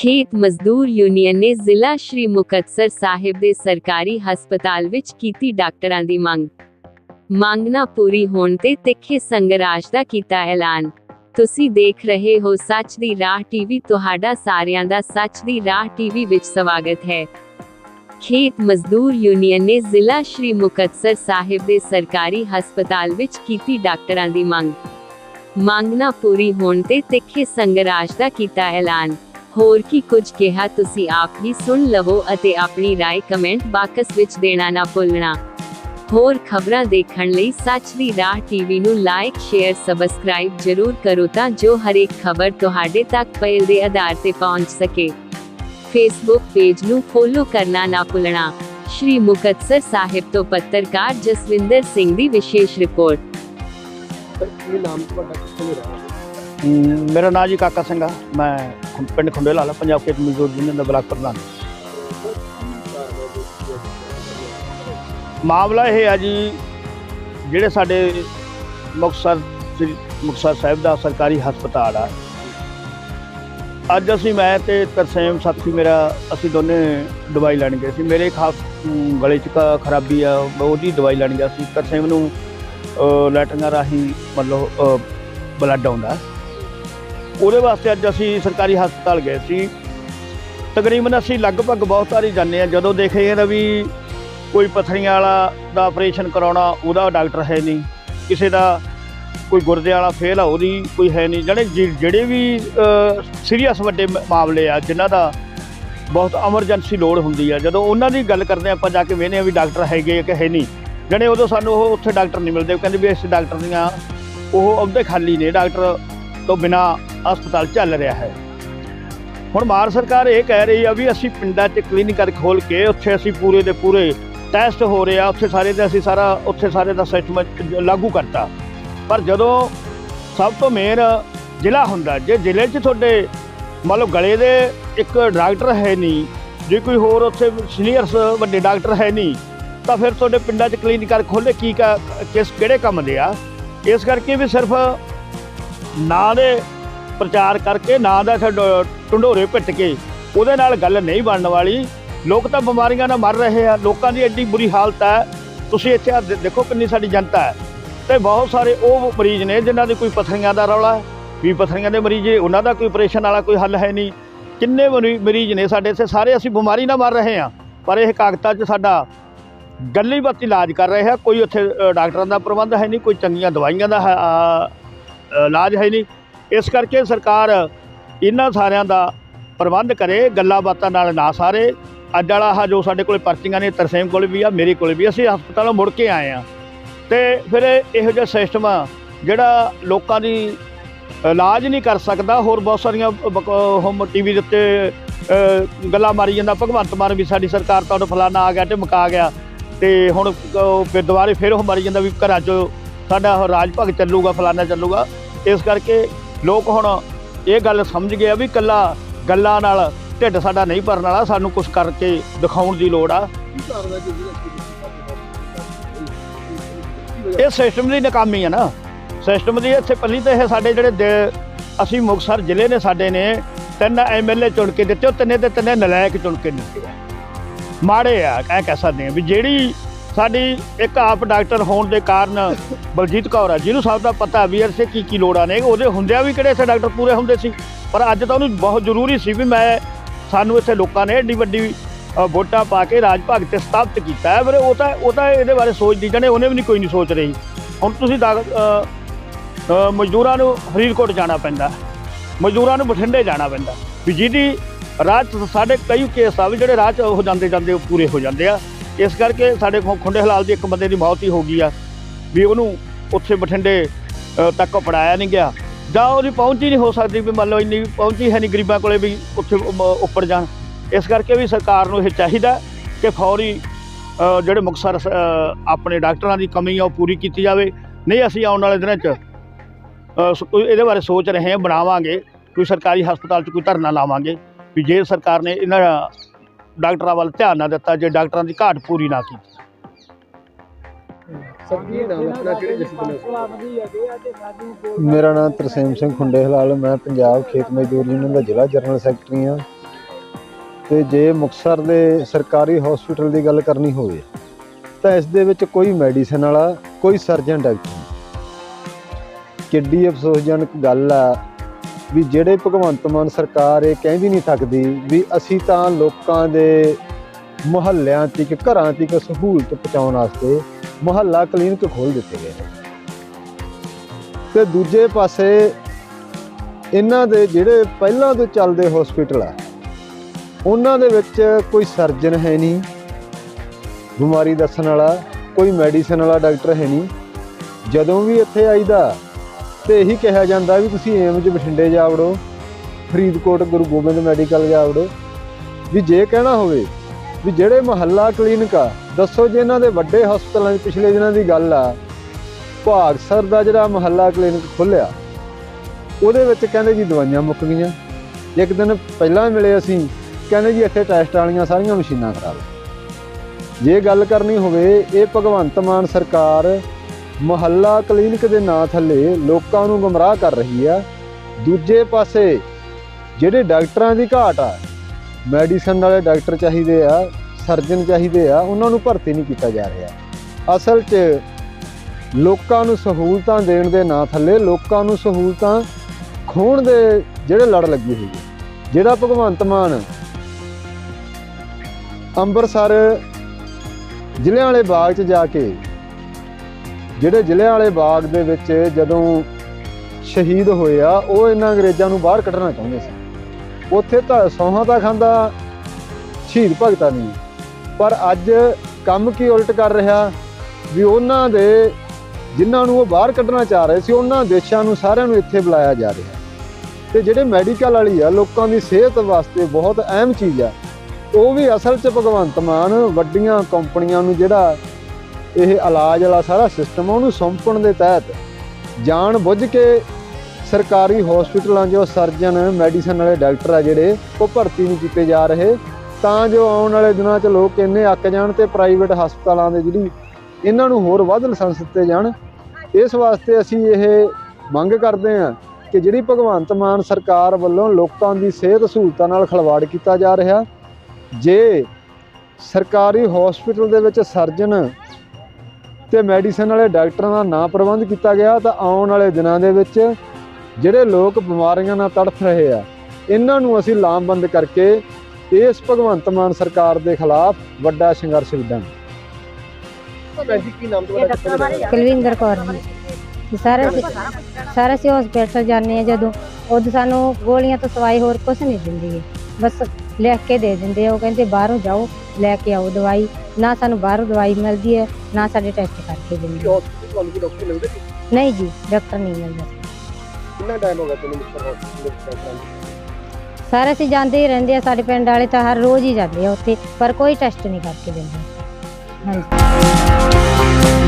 ਖੇਤ ਮਜ਼ਦੂਰ ਯੂਨੀਅਨ ਨੇ ਜ਼ਿਲ੍ਹਾ ਸ਼੍ਰੀ ਮੁਕਤਸਰ ਸਾਹਿਬ ਦੇ ਸਰਕਾਰੀ ਹਸਪਤਾਲ ਵਿੱਚ ਕੀਤੀ ਡਾਕਟਰਾਂ ਦੀ ਮੰਗ। ਮੰਗ ਪੂਰੀ ਹੋਣ ਤੇ ਤਿੱਖੇ ਸੰਘਰਸ਼ ਦਾ ਕੀਤਾ ਐਲਾਨ। ਤੁਸੀਂ ਦੇਖ ਰਹੇ ਹੋ ਸੱਚ ਦੀ ਰਾਹ ਟੀਵੀ, ਤੁਹਾਡਾ ਸਾਰਿਆਂ ਦਾ ਸੱਚ ਦੀ ਰਾਹ ਟੀਵੀ ਵਿੱਚ ਸਵਾਗਤ ਹੈ। ਖੇਤ ਮਜ਼ਦੂਰ ਯੂਨੀਅਨ ਨੇ ਜ਼ਿਲ੍ਹਾ ਸ਼੍ਰੀ ਮੁਕਤਸਰ ਸਾਹਿਬ ਦੇ ਸਰਕਾਰੀ ਹਸਪਤਾਲ ਵਿੱਚ ਕੀਤੀ ਡਾਕਟਰਾਂ ਦੀ ਮੰਗ। ਮੰਗਣਾ ਪੂਰੀ ਹੋਣ ਤੇ ਤਿੱਖੇ ਸੰਘਰਸ਼ ਦਾ ਕੀਤਾ ਐਲਾਨ। ਹੋਰ ਕੀ ਕੁਝ ਕਿਹਾ ਤੁਸੀਂ ਆਪ ਹੀ ਸੁਣ ਲਵੋ ਅਤੇ ਆਪਣੀ رائے ਕਮੈਂਟ ਬਾਕਸ ਵਿੱਚ ਦੇਣਾ ਨਾ ਭੁੱਲਣਾ ਹੋਰ ਖਬਰਾਂ ਦੇਖਣ ਲਈ ਸੱਚ ਦੀ ਰਾਹ ਟੀਵੀ ਨੂੰ ਲਾਈਕ ਸ਼ੇਅਰ ਸਬਸਕ੍ਰਾਈਬ ਜ਼ਰੂਰ ਕਰੋ ਤਾਂ ਜੋ ਹਰੇਕ ਖਬਰ ਤੁਹਾਡੇ ਤੱਕ ਪਹਿਲ ਦੇ ਆਧਾਰ ਤੇ ਪਹੁੰਚ ਸਕੇ ਫੇਸਬੁੱਕ ਪੇਜ ਨੂੰ ਫੋਲੋ ਕਰਨਾ ਨਾ ਭੁੱਲਣਾ ਸ਼੍ਰੀ ਮੁਕਤਸਰ ਸਾਹਿਬ ਤੋਂ ਪੱਤਰਕਾਰ ਜਸਵਿੰਦਰ ਸਿੰਘ ਦੀ ਵਿਸ਼ੇਸ਼ ਰਿਪੋਰਟ ਇਹ ਨਾਮ ਤੁਹਾਡਾ ਕਿੱਥੋਂ ਦੇ ਰਹਿਣ ਹਮ, ਮੇਰਾ ਨਾਂ ਜੀ ਕਾਕਾ ਸਿੰਘ ਆ। ਮੈਂ ਖੁ- ਪਿੰਡ ਖੁੰਡੇ ਲਾਲਾ ਪੰਜਾਬ ਖੇਤ ਮਜ਼ਦੂਰ ਯੂਨੀਅਨ ਦਾ ਬਲਾਕ ਪ੍ਰਧਾਨ। ਮਾਮਲਾ ਇਹ ਆ ਜੀ ਜਿਹੜੇ ਸਾਡੇ ਮੁਕਤਸਰ ਸ੍ਰੀ ਮੁਕਤਸਰ ਸਾਹਿਬ ਦਾ ਸਰਕਾਰੀ ਹਸਪਤਾਲ ਆ। ਅੱਜ ਅਸੀਂ ਮੈਂ ਤੇ ਤਰਸੇਮ ਸਾਥੀ ਮੇਰਾ ਅਸੀਂ ਦੋਨੇ ਦਵਾਈ ਲੈਣ ਗਏ ਸੀ। ਮੇਰੇ ਖਾਸ ਅਮ, ਗਲੇ 'ਚ ਕ- ਖਰਾਬੀ ਆ ਉਹਦੀ ਦਵਾਈ ਲੈਣ ਗਿਆ ਸੀ। ਤਰਸੇਮ ਨੂੰ ਅ, ਲੈਟਰਿੰਗਾਂ ਰਾਹੀਂ ਮਤਲਬ ਬਲੱਡ ਆਉਂਦਾ। ਉਹਦੇ ਵਾਸਤੇ ਅੱਜ ਅਸੀਂ ਸਰਕਾਰੀ ਹਸਪਤਾਲ ਗਏ ਸੀ। ਤਕਰੀਬਨ ਅਸੀਂ ਲਗਭਗ ਬਹੁਤ ਸਾਰੀ ਜਾਂਦੇ ਆ ਜਦੋਂ ਦੇਖੇ ਨਾ ਵੀ ਕੋਈ ਪਥਰੀਆਂ ਵਾਲਾ ਦਾ ਆਪਰੇਸ਼ਨ ਕਰਾਉਣਾ ਉਹਦਾ ਡਾਕਟਰ ਹੈ ਨਹੀਂ। ਕਿਸੇ ਦਾ ਕੋਈ ਗੁਰਦੇ ਵਾਲਾ ਫੇਲ ਆ ਉਹਦੀ ਕੋਈ ਹੈ ਨਹੀਂ। ਜਿਹੜੇ ਜਿ- ਜਿਹੜੇ ਵੀ ਸੀਰੀਅਸ ਵੱਡੇ ਮ- ਮਾਮਲੇ ਆ, ਜਿਨ੍ਹਾਂ ਦਾ ਬਹੁਤ ਐਮਰਜੈਂਸੀ ਲੋੜ ਹੁੰਦੀ ਆ, ਜਦੋਂ ਉਹਨਾਂ ਦੀ ਗੱਲ ਕਰਦੇ ਆ ਆਪਾਂ ਜਾ ਕੇ ਵੇਖਦੇ ਆ ਵੀ ਡਾਕਟਰ ਹੈਗੇ ਆ ਕਿ ਹੈ ਨਹੀਂ। ਜਿਹੜੇ ਉਦੋਂ ਸਾਨੂੰ ਉਹ ਉੱਥੇ ਡਾਕਟਰ ਨਹੀਂ ਮਿਲਦੇ ਕਹਿੰਦੇ ਵੀ ਇਸ ਡਾਕਟਰ ਦੀਆਂ, ਉਹ ਅਹੁਦੇ ਖਾਲੀ ਨੇ। ਡਾਕਟਰ ਤੋਂ ਬਿਨਾ ਹਸਪਤਾਲ ਚੱਲ ਰਿਹਾ ਹੈ। ਹੁਣ ਮਾਰ ਸਰਕਾਰ ਇਹ ਕਹਿ ਰਹੀ ਆ ਵੀ ਅਸੀਂ ਪਿੰਡਾਂ 'ਚ ਕਲੀਨਿਕ ਖੋਲ ਕੇ ਉੱਥੇ ਅਸੀਂ ਪੂਰੇ ਦੇ ਪੂਰੇ ਟੈਸਟ ਹੋ ਰਹੇ ਆ, ਉੱਥੇ ਸਾਰੇ ਦੇ ਅਸੀਂ ਸਾਰਾ, ਉੱਥੇ ਸਾਰੇ ਦਾ ਸਿਸਟਮ ਲਾਗੂ ਕਰਤਾ। ਪਰ ਜਦੋਂ ਸਭ ਤੋਂ ਮੇਨ ਜ਼ਿਲ੍ਹਾ ਹੁੰਦਾ, ਜੇ ਜ਼ਿਲ੍ਹੇ 'ਚ ਤੁਹਾਡੇ ਮੰਨ ਲਓ ਗਲੇ ਦੇ ਇੱਕ ਡਾਕਟਰ ਹੈ ਨਹੀਂ, ਜੇ ਕੋਈ ਹੋਰ ਉੱਥੇ ਸੀਨੀਅਰਸ ਵੱਡੇ ਡਾਕਟਰ ਹੈ ਨਹੀਂ, ਤਾਂ ਫਿਰ ਤੁਹਾਡੇ ਪਿੰਡਾਂ 'ਚ ਕਲੀਨਿਕਰ ਖੋਲੇ ਕੀ ਕਾ- ਕਿਸ, ਕਿਹੜੇ ਕੰਮ ਦੇ ਆ? ਇਸ ਕਰਕੇ ਵੀ ਸਿਰਫ ਨਾਂ ਦੇ ਪ੍ਰਚਾਰ ਕਰਕੇ ਨਾਂ ਦਾ ਇੱਥੇ ਡ- ਢੰਡੋਰੇ ਪਿੱਟ ਕੇ ਉਹਦੇ ਨਾਲ ਗੱਲ ਨਹੀਂ ਬਣਨ ਵਾਲੀ। ਲੋਕ ਤਾਂ ਬਿਮਾਰੀਆਂ ਨਾਲ ਮਰ ਰਹੇ ਆ। ਲੋਕਾਂ ਦੀ ਐਡੀ ਬੁਰੀ ਹਾਲਤ ਹੈ। ਤੁਸੀਂ ਇੱਥੇ ਆਹ ਦੇਖੋ ਕਿੰਨੀ ਸਾਡੀ ਜਨਤਾ ਹੈ। ਤੇ ਬਹੁਤ ਸਾਰੇ ਉਹ ਮਰੀਜ਼ ਨੇ ਜਿਨ੍ਹਾਂ ਦੇ ਕੋਈ ਪਥਰੀਆਂ ਦਾ ਰੌਲਾ ਹੈ। ਵੀ ਪਥਰੀਆਂ ਦੇ ਮਰੀਜ਼ ਉਹਨਾਂ ਦਾ ਕੋਈ ਆਪਰੇਸ਼ਨ ਵਾਲਾ ਕੋਈ ਹੱਲ ਹੈ ਨਹੀਂ। ਕਿੰਨੇ ਮਰੀ- ਮਰੀਜ਼ ਨੇ ਸਾਡੇ ਇੱਥੇ। ਸਾਰੇ ਅਸੀਂ ਬਿਮਾਰੀ ਨਾਲ ਮਰ ਰਹੇ ਆ ਪਰ ਇਹ ਕਾਗਜ਼ਾਂ 'ਚ ਸਾਡਾ ਗੱਲੀ ਬੱਤੀ ਇਲਾਜ ਕਰ ਰਹੇ ਆ। ਕੋਈ ਉੱਥੇ ਡਾਕਟਰਾਂ ਦਾ ਪ੍ਰਬੰਧ ਹੈ ਨਹੀਂ ਕੋਈ ਚੰਗੀਆਂ ਦਵਾਈਆਂ ਦਾ ਹੈ, ਇਲਾਜ ਹੈ ਨਹੀਂ। ਇਸ ਕਰਕੇ ਸਰਕਾਰ ਇਹਨਾਂ ਸਾਰਿਆਂ ਦਾ ਪ੍ਰਬੰਧ ਕਰੇ, ਗੱਲਾਂ ਬਾਤਾਂ ਨਾਲ ਨਾ ਸਾਰੇ। ਅੱਜ ਵਾਲਾ ਆਹ ਜੋ ਸਾਡੇ ਕੋਲੇ ਪਰਚੀਆਂ ਨੇ, ਤਰਸੇਮ ਕੋਲ ਵੀ ਆ, ਮੇਰੇ ਕੋਲ ਵੀ ਅਸੀਂ ਹਸਪਤਾਲੋਂ ਮੁੜ ਕੇ ਆਏ ਆ। ਤੇ ਫਿਰ ਇਹੋ ਜਿਹਾ ਸਿਸਟਮ ਆ, ਜਿਹੜਾ ਲੋਕਾਂ ਦੀ ਇਲਾਜ ਨਹੀਂ ਕਰ ਸਕਦਾ, ਹੋਰ ਬਹੁਤ ਸਾਰੀਆਂ ਹੋਮ ਟੀਵੀ ਦੇ ਉੱਤੇ ਗੱਲਾਂ ਮਾਰੀ ਜਾਂਦਾ। ਭਗਵੰਤ ਮਾਨ ਵੀ ਸਾਡੀ ਸਰਕਾਰ ਤੁਹਾਨੂੰ ਫਲਾਣਾ ਆ ਗਿਆ ਤੇ ਮੁਕਾ ਗਿਆ। ਤੇ ਹੁਣ ਫਿਰ ਦੁਬਾਰੇ ਫਿਰ ਉਹ ਮਾਰੀ ਜਾਂਦਾ ਵੀ ਘਰਾਂ 'ਚ ਸਾਡਾ ਉਹ ਰਾਜ ਭਗ ਚੱਲੂਗਾ ਫਲਾਣਾ ਚੱਲੂਗਾ। ਇਸ ਕਰਕੇ ਲੋਕ ਹੁਣ ਇਹ ਗੱਲ ਸਮਝ ਗਏ ਆ ਵੀ ਕੱਲਾ ਗੱਲਾਂ ਨਾਲ ਢਿੱਡ ਸਾਡਾ ਨਹੀਂ ਭਰਨ ਵਾਲਾ, ਸਾਨੂੰ ਕੁਝ ਕਰਕੇ ਦਿਖਾਉਣ ਦੀ ਲੋੜ ਆ। ਇਹ ਸਿਸਟਮ ਦੀ ਨਾਕਾਮੀ ਆ ਨਾ। ਸਿਸਟਮ ਦੀ ਇੱਥੇ ਪੱਲੀ ਤੇ ਇਹ ਸਾਡੇ ਜਿਹੜੇ ਅਸੀਂ ਮੁਕਤਸਰ ਜ਼ਿਲ੍ਹੇ ਨੇ ਸਾਡੇ ਨੇ, ਤਿੰਨ ਐਮਐਲਏ ਚੁਣ ਕੇ ਦਿੱਤੇ ਉਹ ਤਿੰਨੇ ਦੇ ਤਿੰਨੇ ਨਲਾਇਕ ਚੁਣ ਕੇ ਦਿੱਤੇ ਮਾੜੇ ਆ ਕਹਿ ਕਹਿ ਸਕਦੇ ਆ ਵੀ ਜਿਹੜੀ ਸਾਡੀ ਇੱਕ ਆਪ ਡਾਕਟਰ ਹੋਣ ਦੇ ਕਾਰਨ ਬਲਜੀਤ ਕੌਰ ਆ। ਜਿਹਨੂੰ ਸਭ ਦਾ ਪਤਾ ਵੀ ਅਰਸੇ ਕੀ ਕੀ ਲੋੜਾਂ ਨੇ, ਉਹਦੇ ਹੁੰਦਿਆਂ ਵੀ ਕਿਹੜੇ ਇੱਥੇ ਡਾਕਟਰ ਪੂਰੇ ਹੁੰਦੇ ਸੀ। ਪਰ ਅੱਜ ਤਾਂ ਉਹਨੂੰ ਬਹੁਤ ਜ਼ਰੂਰੀ ਸੀ ਵੀ ਮੈਂ, ਸਾਨੂੰ ਇੱਥੇ ਲੋਕਾਂ ਨੇ ਏਡੀ ਵੱਡੀ ਵੋਟਾਂ ਪਾ ਕੇ ਰਾਜ ਭਾਗ ਤੇ ਸਥਾਪਿਤ ਕੀਤਾ ਹੈ। ਪਰ ਉਹ ਤਾਂ ਉਹ ਤਾਂ ਇਹਦੇ ਬਾਰੇ ਸੋਚਦੀ ਜਣੇ ਉਹਨੇ ਵੀ ਨਹੀਂ ਕੋਈ ਨਹੀਂ ਸੋਚ ਰਹੀ। ਹੁਣ ਤੁਸੀਂ ਦਾਗ- ਮਜ਼ਦੂਰਾਂ ਨੂੰ ਫਰੀਦਕੋਟ ਜਾਣਾ ਪੈਂਦਾ। ਮਜ਼ਦੂਰਾਂ ਨੂੰ ਬਠਿੰਡੇ ਜਾਣਾ ਪੈਂਦਾ। ਵੀ ਜਿਹਦੀ ਰਾਹ 'ਚ ਸਾਡੇ ਕਈ ਕੇਸ ਆ ਵੀ ਜਿਹੜੇ ਰਾਹ 'ਚ ਹੋ ਜਾਂਦੇ ਜਾਂਦੇ ਉਹ ਪੂਰੇ ਹੋ ਜਾਂਦੇ ਆ। ਇਸ ਕਰਕੇ ਸਾਡੇ ਖੁ- ਖੁੰਡੇ ਹਲਾਲ ਦੀ ਇੱਕ ਬੰਦੇ ਦੀ ਮੌਤ ਹੀ ਹੋ ਗਈ ਆ, ਵੀ ਉਹਨੂੰ ਉੱਥੇ ਬਠਿੰਡੇ ਤੱਕ ਪੜਾਇਆ ਨਹੀਂ ਗਿਆ। ਜਾਂ ਉਹਦੀ ਪਹੁੰਚ ਹੀ ਨਹੀਂ ਹੋ ਸਕਦੀ ਵੀ ਮੰਨ ਲਓ ਇੰਨੀ ਪਹੁੰਚ ਹੀ ਹੈ ਨਹੀਂ ਗਰੀਬਾਂ ਕੋਲੇ ਵੀ ਉੱਥੇ ਉੱਪਰ ਜਾਣ। ਇਸ ਕਰਕੇ ਵੀ ਸਰਕਾਰ ਨੂੰ ਇਹ ਚਾਹੀਦਾ ਕਿ ਫੌਰੀ ਜਿਹੜੇ ਮੁਕਤਸਰ ਆਪਣੇ ਡਾਕਟਰਾਂ ਦੀ ਕਮੀ ਆ ਉਹ ਪੂਰੀ ਕੀਤੀ ਜਾਵੇ। ਨਹੀਂ, ਅਸੀਂ ਆਉਣ ਵਾਲੇ ਦਿਨਾਂ 'ਚ ਇਹਦੇ ਬਾਰੇ ਸੋਚ ਰਹੇ ਹਾਂ, ਬਣਾਵਾਂਗੇ। ਕੋਈ ਸਰਕਾਰੀ ਹਸਪਤਾਲ 'ਚ ਕੋਈ ਧਰਨਾ ਲਾਵਾਂਗੇ। ਵੀ ਜੇ ਸਰਕਾਰ ਨੇ ਇਹਨਾਂ ਡਾਕਟਰਾਂ ਵੱਲ ਧਿਆਨ ਨਾ ਦਿੱਤਾ ਜੇ ਡਾਕਟਰਾਂ ਦੀ ਘਾਟ ਪੂਰੀ ਨਾ ਕੀਤੀ। ਨਾਮ ਆਪਣਾ ਕਿਹੜੇ ਮੇਰਾ ਨਾਮ ਤਰਸੇਮ ਸਿੰਘ ਖੁੰਡੇ ਹਲਾਲ ਮੈਂ ਪੰਜਾਬ ਖੇਤ ਮਜ਼ਦੂਰ ਯੂਨੀਅਨ ਦਾ ਜ਼ਿਲ੍ਹਾ ਜਨਰਲ ਸੈਕਟਰੀ ਹਾਂ। ਤੇ ਜੇ ਮੁਕਤਸਰ ਦੇ ਸਰਕਾਰੀ ਹਸਪੀਟਲ ਦੀ ਗੱਲ ਕਰਨੀ ਹੋਵੇ ਤਾਂ ਇਸ ਦੇ ਵਿੱਚ ਕੋਈ ਮੈਡੀਸਨ ਵਾਲਾ ਕੋਈ ਸਰਜਨ ਡਾਕਟਰ ਕਿੱਡੀ ਅਫਸੋਸਜਨਕ ਗੱਲ ਆ ਵੀ ਜਿਹੜੇ ਭਗਵੰਤ ਮਾਨ ਸਰਕਾਰ ਇਹ ਕਹਿੰਦੀ ਨਹੀਂ ਸਕਦੀ ਵੀ ਅਸੀਂ ਤਾਂ ਲੋਕਾਂ ਦੇ ਮੁਹੱਲਿਆਂ ਤੱਕ, ਘਰਾਂ ਤੱਕ ਸਹੂਲਤ ਪਹੁੰਚਾਉਣ ਵਾਸਤੇ ਮੁਹੱਲਾ ਕਲੀਨਿਕ ਖੋਲ ਦਿੱਤੇ ਗਏ ਨੇ। ਤੇ ਦੂਜੇ ਪਾਸੇ ਇਹਨਾਂ ਦੇ ਜਿਹੜੇ ਪਹਿਲਾਂ ਤੋਂ ਚੱਲਦੇ ਹਸਪੀਟਲ ਆ, ਉਹਨਾਂ ਦੇ ਵਿੱਚ ਕੋਈ ਸਰਜਨ ਹੈ ਨਹੀਂ, ਬਿਮਾਰੀ ਦੱਸਣ ਵਾਲਾ, ਕੋਈ ਮੈਡੀਸਨ ਵਾਲਾ ਡਾਕਟਰ ਹੈ ਨਹੀਂ। ਜਦੋਂ ਵੀ ਇੱਥੇ ਆਈਦਾ ਤੇ ਇਹੀ ਕਿਹਾ ਜਾਂਦਾ ਵੀ ਤੁਸੀਂ ਏਮਜ ਬਠਿੰਡੇ ਜਾ ਵੜੋ, ਫਰੀਦਕੋਟ ਗੁਰੂ ਗੋਬਿੰਦ ਮੈਡੀਕਲ ਜਾ ਵੜੋ। ਵੀ ਜੇ ਕਹਿਣਾ ਹੋਵੇ ਵੀ ਜਿਹੜੇ ਮਹੱਲਾ ਕਲੀਨਿਕ ਆ, ਦੱਸੋ ਜੇ ਇਹਨਾਂ ਦੇ ਵੱਡੇ ਹਸਪਤਾਲਾਂ 'ਚ ਪਿਛਲੇ ਦਿਨਾਂ ਦੀ ਗੱਲ ਆ ਭਾਗਸਰ ਦਾ ਜਿਹੜਾ ਮਹੱਲਾ ਕਲੀਨਿਕ ਖੁੱਲਿਆ ਉਹਦੇ ਵਿੱਚ ਕਹਿੰਦੇ ਜੀ ਦਵਾਈਆਂ ਮੁੱਕ ਗਈਆਂ। ਇੱਕ ਦਿਨ ਪਹਿਲਾਂ ਮਿਲੇ ਅਸੀਂ, ਕਹਿੰਦੇ ਜੀ ਇੱਥੇ ਟੈਸਟ ਵਾਲੀਆਂ ਸਾਰੀਆਂ ਮਸ਼ੀਨਾਂ ਖਰਾਬ। ਜੇ ਗੱਲ ਕਰਨੀ ਹੋਵੇ, ਇਹ ਭਗਵੰਤ ਮਾਨ ਸਰਕਾਰ ਮੁਹੱਲਾ ਕਲੀਨਿਕ ਦੇ ਨਾਂ ਥੱਲੇ ਲੋਕਾਂ ਨੂੰ ਗੁੰਮਰਾਹ ਕਰ ਰਹੀ ਆ। ਦੂਜੇ ਪਾਸੇ ਜਿਹੜੇ ਡਾਕਟਰਾਂ ਦੀ ਘਾਟ ਆ, ਮੈਡੀਸਨ ਵਾਲੇ ਡਾਕਟਰ ਚਾਹੀਦੇ ਆ, ਸਰਜਨ ਚਾਹੀਦੇ ਆ, ਉਹਨਾਂ ਨੂੰ ਭਰਤੀ ਨਹੀਂ ਕੀਤਾ ਜਾ ਰਿਹਾ। ਅਸਲ 'ਚ ਲੋਕਾਂ ਨੂੰ ਸਹੂਲਤਾਂ ਦੇਣ ਦੇ ਨਾਂ ਥੱਲੇ ਲੋਕਾਂ ਨੂੰ ਸਹੂਲਤਾਂ ਖੋਣ ਦੇ ਜਿਹੜੇ ਲੜ ਲੱਗੀ ਹੋਈ ਹੈ ਜਿਹੜਾ ਭਗਵੰਤ ਮਾਨ ਅੰਮ੍ਰਿਤਸਰ ਜ਼ਿਲ੍ਹਿਆਂ ਵਾਲੇ ਬਾਗ 'ਚ ਜਾ ਕੇ ਜਿਹੜੇ ਜ਼ਿਲ੍ਹਿਆਂ ਵਾਲੇ ਬਾਗ ਦੇ ਵਿੱਚ ਜਦੋਂ ਸ਼ਹੀਦ ਹੋਏ ਆ, ਉਹ ਇਹਨਾਂ ਅੰਗਰੇਜ਼ਾਂ ਨੂੰ ਬਾਹਰ ਕੱਢਣਾ ਚਾਹੁੰਦੇ ਸੀ। ਉੱਥੇ ਤਾਂ ਸੌਹਾਂ ਤਾਂ ਖਾਂਦਾ, ਸ਼ਹੀਦ ਭਗਤਾਂ ਨਹੀਂ ਪਰ ਅੱਜ ਕੰਮ ਕੀ ਉਲਟ ਕਰ ਰਿਹਾ? ਵੀ ਉਹਨਾਂ ਦੇ, ਜਿਨ੍ਹਾਂ ਨੂੰ ਉਹ ਬਾਹਰ ਕੱਢਣਾ ਚਾਹ ਰਹੇ ਸੀ, ਉਹਨਾਂ ਦੇਸ਼ਾਂ ਨੂੰ ਸਾਰਿਆਂ ਨੂੰ ਇੱਥੇ ਬੁਲਾਇਆ ਜਾ ਰਿਹਾ। ਤੇ ਜਿਹੜੇ ਮੈਡੀਕਲ ਵਾਲੀ ਆ, ਲੋਕਾਂ ਦੀ ਸਿਹਤ ਵਾਸਤੇ ਬਹੁਤ ਅਹਿਮ ਚੀਜ਼ ਆ। ਉਹ ਵੀ ਅਸਲ 'ਚ ਭਗਵੰਤ ਮਾਨ ਵੱਡੀਆਂ ਕੰਪਨੀਆਂ ਨੂੰ ਜਿਹੜਾ ਇਹ ਇਲਾਜ ਵਾਲਾ ਸਾਰਾ ਸਿਸਟਮ ਉਹਨੂੰ ਸੌਂਪਣ ਦੇ ਤਹਿਤ ਜਾਣ ਬੁੱਝ ਕੇ ਸਰਕਾਰੀ ਹਸਪੀਟਲਾਂ 'ਚ ਸਰਜਨ ਮੈਡੀਸਨ ਵਾਲੇ ਡਾਕਟਰ ਆ ਜਿਹੜੇ, ਉਹ ਭਰਤੀ ਨਹੀਂ ਕੀਤੇ ਜਾ ਰਹੇ। ਤਾਂ ਜੋ ਆਉਣ ਵਾਲੇ ਦਿਨਾਂ 'ਚ ਲੋਕ ਇੰਨੇ ਅੱਕ ਜਾਣ ਤੇ ਪ੍ਰਾਈਵੇਟ ਹਸਪਤਾਲਾਂ ਦੇ ਜਿਹੜੀ ਇਹਨਾਂ ਨੂੰ ਹੋਰ ਵੱਧ ਲਾਇਸੈਂਸ ਦਿੱਤੇ ਜਾਣ। ਇਸ ਵਾਸਤੇ ਅਸੀਂ ਇਹ ਮੰਗ ਕਰਦੇ ਹਾਂ ਕਿ ਜਿਹੜੀ ਭਗਵੰਤ ਮਾਨ ਸਰਕਾਰ ਵੱਲੋਂ ਲੋਕਾਂ ਦੀ ਸਿਹਤ ਸਹੂਲਤਾਂ ਨਾਲ ਖਿਲਵਾੜ ਕੀਤਾ ਜਾ ਰਿਹਾ, ਜੇ ਸਰਕਾਰੀ ਹਸਪੀਟਲ ਦੇ ਵਿੱਚ ਸਰਜਨ ਤੇ ਮੈਡੀਸਨ ਵਾਲੇ ਡਾਕਟਰਾਂ ਦਾ ਨਾ ਪ੍ਰਬੰਧ ਕੀਤਾ ਗਿਆ ਤਾਂ ਆਉਣ ਵਾਲੇ ਦਿਨਾਂ ਦੇ ਵਿੱਚ ਜਿਹੜੇ ਲੋਕ ਬਿਮਾਰੀਆਂ ਨਾਲ ਤੜਫ ਰਹੇ ਆ ਇਹਨਾਂ ਨੂੰ ਅਸੀਂ ਲਾਮਬੰਦ ਕਰਕੇ ਇਸ ਭਗਵੰਤ ਮਾਨ ਸਰਕਾਰ ਦੇ ਖਿਲਾਫ ਵੱਡਾ ਸੰਘਰਸ਼ ਜੀ ਕੀ ਨਾਮ ਤੁਹਾਡਾ? ਕੁਲਵਿੰਦਰ ਕੌਰ ਜੀ। ਸਾਰੇ ਸਾਰੇ ਹਸਪੀਟਲ ਜਾਂਦੇ ਆ ਜਦੋਂ। ਉਦੋਂ ਸਾਨੂੰ ਗੋਲੀਆਂ ਤੋਂ ਸਿਵਾਏ ਹੋਰ ਕੁਝ ਨਹੀਂ ਦਿੰਦੀ। ਬਸ ਲਿਖ ਕੇ ਦੇ ਦਿੰਦੇ ਆ ਉਹ ਕਹਿੰਦੇ ਬਾਹਰੋਂ ਜਾਓ। ਲੈ ਕੇ ਆਓ ਦਵਾਈ ਨਾ ਸਾਨੂੰ ਬਾਹਰੋਂ ਦਵਾਈ ਮਿਲਦੀ ਹੈ ਨਾ ਸਾਡੇ ਟੈਸਟ ਕਰਕੇ ਦਿੰਦੇ ਆ। hospital ਤੁਹਾਨੂੰ ਕੋਈ ਡਾਕਟਰ ਮਿਲਦੇ ਸੀ ਨਹੀਂ ਜੀ ਡਾਕਟਰ ਨਹੀਂ ਮਿਲਦਾ ਕਿੰਨਾ ਟਾਈਮ ਹੋ ਗਿਆ ਤੁਹਾਨੂੰ ਵਿੱਚ ਡਾਕਟਰਾਂ ਨੂੰ? ਸਾਰੇ ਅਸੀਂ ਜਾਂਦੇ ਹੀ ਰਹਿੰਦੇ ਆ ਸਾਡੇ ਪਿੰਡ ਵਾਲੇ ਤਾਂ ਹਰ ਰੋਜ਼ ਹੀ ਜਾਂਦੇ ਆ ਉੱਥੇ ਪਰ ਕੋਈ ਟੈਸਟ ਨਹੀਂ ਕਰਕੇ ਦਿੰਦੇ ਹਾਂਜੀ